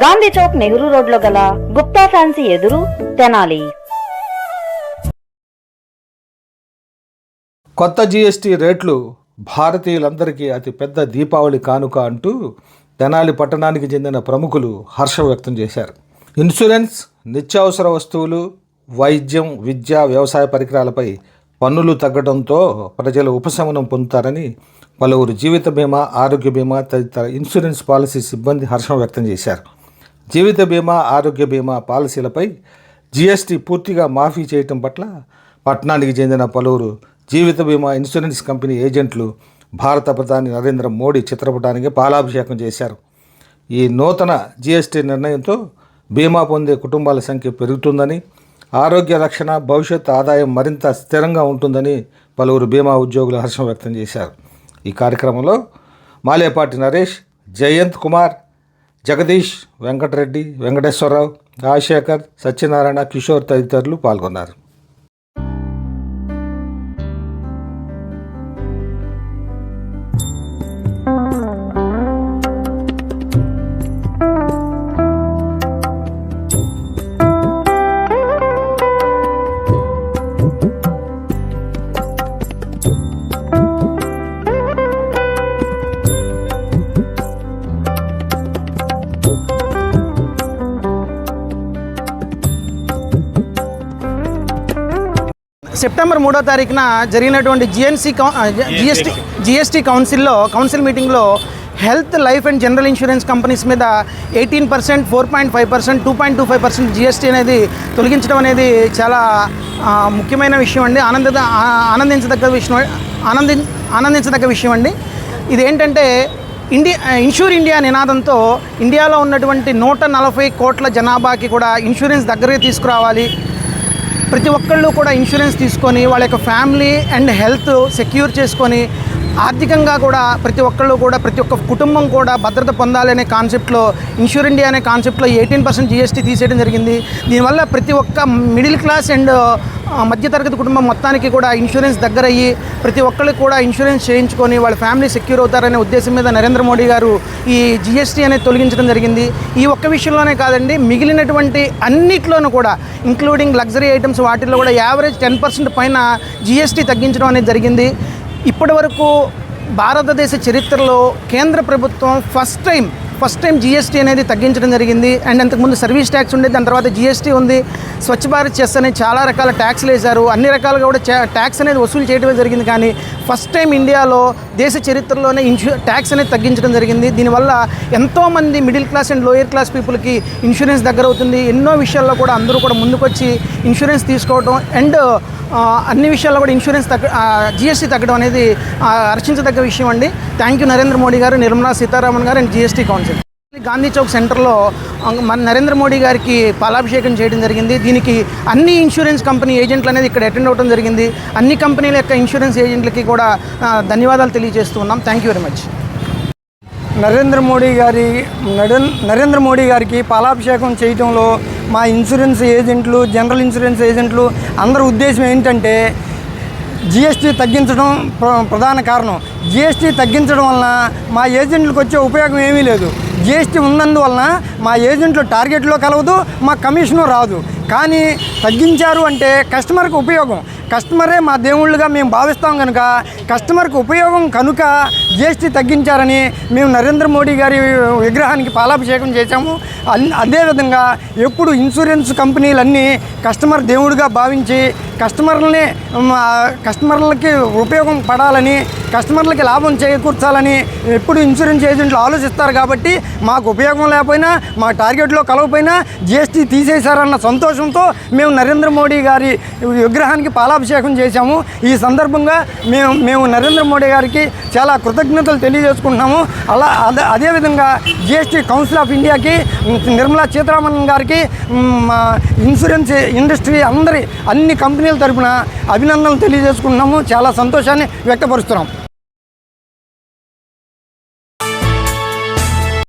గాంధీ చౌక్ నెహ్రూ రోడ్లో గల గుప్తా ఫ్యాన్సీ ఎదురు తెనాలి. కొత్త జీఎస్టీ రేట్లు భారతీయులందరికీ అతి పెద్ద దీపావళి కానుక అంటూ తెనాలి పట్టణానికి చెందిన ప్రముఖులు హర్షం వ్యక్తం చేశారు. ఇన్సూరెన్స్ నిత్యావసర వస్తువులు వైద్యం విద్య వ్యవసాయ పరికరాలపై పన్నులు తగ్గడంతో ప్రజలు ఉపశమనం పొందుతారని పలువురు జీవిత బీమా ఆరోగ్య బీమా తదితర ఇన్సూరెన్స్ పాలసీ సిబ్బంది హర్షం వ్యక్తం చేశారు. జీవిత బీమా ఆరోగ్య బీమా పాలసీలపై జీఎస్టీ పూర్తిగా మాఫీ చేయటం పట్ల పట్టణానికి చెందిన పలువురు జీవిత బీమా ఇన్సూరెన్స్ కంపెనీ ఏజెంట్లు భారత ప్రధాని నరేంద్ర మోడీ చిత్రపటానికి పాలాభిషేకం చేశారు. ఈ నూతన జీఎస్టీ నిర్ణయంతో బీమా పొందే కుటుంబాల సంఖ్య పెరుగుతుందని ఆరోగ్య రక్షణ భవిష్యత్ ఆదాయం మరింత స్థిరంగా ఉంటుందని పలువురు బీమా ఉద్యోగులు హర్షం వ్యక్తం చేశారు. ఈ కార్యక్రమంలో మాలేపాటి నరేష్ జయంత్ కుమార్ జగదీష్ వెంకటరెడ్డి వెంకటేశ్వరరావు రాజశేఖర్ సత్యనారాయణ కిషోర్ తదితరులు పాల్గొన్నారు. సెప్టెంబర్ మూడో తారీఖున జరిగినటువంటి జిఎన్సి జిఎస్టీ జిఎస్టీ కౌన్సిల్లో కౌన్సిల్ మీటింగ్లో health life and general insurance companies మీద eighteen percent four point five percent two point two five percent GST అనేది తొలగించడం అనేది చాలా ముఖ్యమైన విషయం అండి. ఆనంద ఆనందించదగ్గ విషయం ఆనంది ఆనందించదగ్గ విషయం అండి. ఇదేంటంటే ఇండియా ఇన్షూర్ ఇండియా నినాదంతో ఇండియాలో ఉన్నటువంటి నూట నలభై కోట్ల జనాభాకి కూడా ఇన్సూరెన్స్ దగ్గరికి తీసుకురావాలి. ప్రతి ఒక్కళ్ళు కూడా ఇన్సూరెన్స్ తీసుకొని వాళ్ళ యొక్క ఫ్యామిలీ అండ్ హెల్త్ సెక్యూర్ చేసుకొని ఆర్థికంగా కూడా ప్రతి ఒక్కళ్ళు కూడా ప్రతి ఒక్క కుటుంబం కూడా భద్రత పొందాలి అనే కాన్సెప్ట్లో ఇన్సూర్ ఇండియా అనే కాన్సెప్ట్లో ఎయిటీన్ పర్సెంట్ జిఎస్టీ తీసేయడం జరిగింది. దీనివల్ల ప్రతి ఒక్క మిడిల్ క్లాస్ అండ్ మధ్యతరగతి కుటుంబం మొత్తానికి కూడా ఇన్సూరెన్స్ దగ్గర అయ్యి ప్రతి ఒక్కరికి కూడా ఇన్సూరెన్స్ చేయించుకొని వాళ్ళ ఫ్యామిలీ సెక్యూర్ అవుతారనే ఉద్దేశం మీద నరేంద్ర మోడీ గారు ఈ జిఎస్టీ అనేది తొలగించడం జరిగింది. ఈ ఒక్క విషయంలోనే కాదండి మిగిలినటువంటి అన్నిట్లోనూ కూడా ఇంక్లూడింగ్ లగ్జరీ ఐటమ్స్ వాటిల్లో కూడా యావరేజ్ టెన్ పర్సెంట్ పైన జిఎస్టీ తగ్గించడం అనేది జరిగింది. ఇప్పటి వరకు భారతదేశ చరిత్రలో కేంద్ర ప్రభుత్వం first time first time GST అనేది తగ్గించడం జరిగింది. అండ్ అంతకుముందు సర్వీస్ ట్యాక్స్ ఉండేది దాని తర్వాత జిఎస్టీ ఉంది. స్వచ్ఛ భారత్ చెస్ అనేది చాలా రకాల ట్యాక్స్లు వేశారు. అన్ని రకాలుగా కూడా ట్యాక్స్ అనేది వసూలు చేయడం జరిగింది. కానీ ఫస్ట్ టైం ఇండియాలో దేశ చరిత్రలోనే ఇన్సూ ట్యాక్స్ అనేది తగ్గించడం జరిగింది. దీనివల్ల ఎంతోమంది middle class and lower class పీపుల్కి ఇన్సూరెన్స్ దగ్గర అవుతుంది ఎన్నో విషయాల్లో కూడా అందరూ కూడా ముందుకొచ్చి ఇన్సూరెన్స్ తీసుకోవడం అండ్ అన్ని విషయాల్లో కూడా ఇన్సూరెన్స్ తగ్గ జిఎస్టీ తగ్గడం అనేది హర్షించదగ్గ విషయం అండి. థ్యాంక్ యూ నరేంద్ర మోడీ గారు నిర్మలా సీతారామన్ గారు and GST council Gandhi Chowk సెంటర్లో మన నరేంద్ర మోడీ గారికి పాలాభిషేకం చేయడం జరిగింది. దీనికి అన్ని ఇన్సూరెన్స్ కంపెనీ ఏజెంట్లు అనేది ఇక్కడ అటెండ్ అవ్వడం జరిగింది. అన్ని కంపెనీల యొక్క ఇన్సూరెన్స్ ఏజెంట్లకి కూడా ధన్యవాదాలు తెలియజేస్తూ ఉన్నాం. Thank you very much Narendra Modi గారి నరేంద్ర మోడీ గారికి పాలాభిషేకం చేయటంలో మా ఇన్సూరెన్స్ ఏజెంట్లు జనరల్ ఇన్సూరెన్స్ ఏజెంట్లు అందరి ఉద్దేశం ఏంటంటే జిఎస్టీ తగ్గించడం ప్ర- ప్రధాన కారణం. జిఎస్టీ తగ్గించడం వలన మా ఏజెంట్లకు వచ్చే ఉపయోగం ఏమీ లేదు. జిఎస్టీ ఉన్నందువలన మా ఏజెంట్లు టార్గెట్లో కలవదు మా కమిషను రాదు. కానీ తగ్గించారు అంటే కస్టమర్కి ఉపయోగం. కస్టమరే మా దేవుళ్ళుగా మేము భావిస్తాం కనుక కస్టమర్కి ఉపయోగం కనుక జిఎస్టీ తగ్గించారని మేము నరేంద్ర మోడీ గారి విగ్రహానికి పాలాభిషేకం చేశాము. అన్- అదేవిధంగా ఎప్పుడు ఇన్సూరెన్స్ కంపెనీలన్నీ కస్టమర్ దేవుడిగా భావించి కస్టమర్లని మా కస్టమర్లకి ఉపయోగం పడాలని కస్టమర్లకి లాభం చేకూర్చాలని ఎప్పుడు ఇన్సూరెన్స్ ఏజెంట్లు ఆలోచిస్తారు కాబట్టి మాకు ఉపయోగం లేకపోయినా మా టార్గెట్లో కలవపోయినా జిఎస్టీ తీసేశారన్న సంతోషంతో మేము నరేంద్ర మోడీ గారి విగ్రహానికి పాలా పట్టాభిషేకం చేశాము. ఈ సందర్భంగా మేము మేము నరేంద్ర మోడీ గారికి చాలా కృతజ్ఞతలు తెలియజేసుకుంటున్నాము. అలా అదే అదేవిధంగా జిఎస్టీ కౌన్సిల్ ఆఫ్ ఇండియాకి నిర్మలా సీతారామన్ గారికి ఇన్సూరెన్స్ ఇండస్ట్రీ అందరి అన్ని కంపెనీల తరపున అభినందనలు తెలియజేసుకుంటున్నాము. చాలా సంతోషాన్ని వ్యక్తపరుస్తున్నాం.